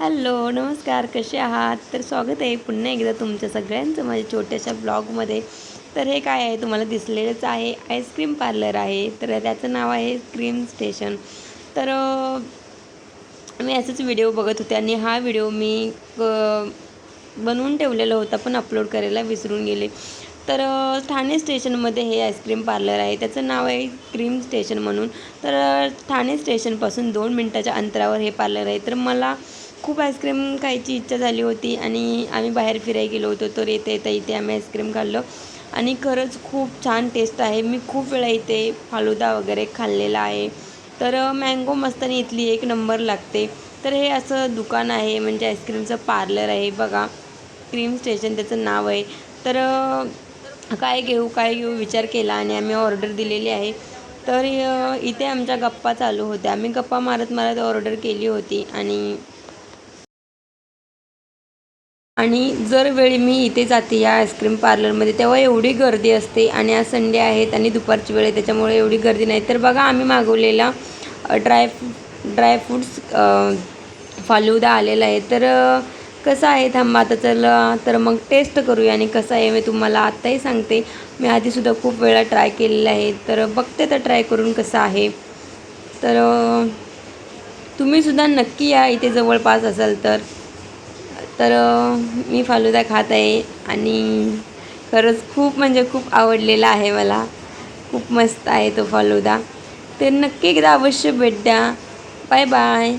Hello नमस्कार कसे आहात? तर स्वागत आहे पुन्हा एकदा तुमच्या सगळ्यांचं माझ्या छोट्याशा ब्लॉगमध्ये. तर हे काय आहे? तुम्हाला दिसलेलंच आहे आईस्क्रीम पार्लर आहे. तर त्याचं नाव आहे क्रीम स्टेशन. तर मी असंच व्हिडिओ बघत होते आणि हा व्हिडिओ मी बनवून ठेवलेला होता पण अपलोड करायला विसरून गेले. तर ठाणे स्टेशनमध्ये हे आईस्क्रीम पार्लर आहे. त्याचं नाव आहे क्रीम स्टेशन म्हणून. तर ठाणे स्टेशनपासून दोन मिनटाच्या अंतरावर हे पार्लर आहे. तर मला खूप आईस्क्रीम खायची इच्छा झाली होती आणि आम्ही बाहेर फिरायला गेलो होतो. तर येता येता इथे आम्ही आईस्क्रीम खाल्लं. आणि खरंच खूप छान टेस्ट आहे. मी खूप वेळा इथे फालुदा वगैरे खाल्लेला आहे. तर मँगो मस्तानी इथली एक नंबर लागते. तर हे असं दुकान आहे. म्हणजे आईस्क्रीमचं पार्लर आहे. बघा क्रीम स्टेशन त्याचं नाव आहे. तर काय घेऊ काय घेऊ विचार केला आणि आम्ही ऑर्डर दिलेली आहे. तर इथे आमच्या गप्पा चालू होत्या. आम्ही गप्पा मारत मारत ऑर्डर केली होती आणि आणि जर वेळी मी इथे जाते या आईस्क्रीम पार्लरमध्ये तेव्हा एवढी गर्दी असते आणि आज संडे आहेत आणि दुपारची वेळ आहे त्याच्यामुळे एवढी गर्दी नाही. तर बघा आम्ही मागवलेला ड्राय ड्रायफ्रूट्स फालुदा आलेला आहे. तर कसं आहे थांबा आता चला तर मग टेस्ट करूया आणि कसं आहे मी तुम्हाला आत्ताही सांगते. मी आधीसुद्धा खूप वेळा ट्राय केलेला आहे तर बघते तर ट्राय करून कसं आहे. तर तुम्हीसुद्धा नक्की या इथे जवळपास असाल तर. तर मी फालुदा खात आहे आणि खरंच खूप म्हणजे खूप आवडलेला आहे मला. खूप मस्त आहे तो फालुदा. तर नक्की एकदा अवश्य भेट द्या. Bye bye.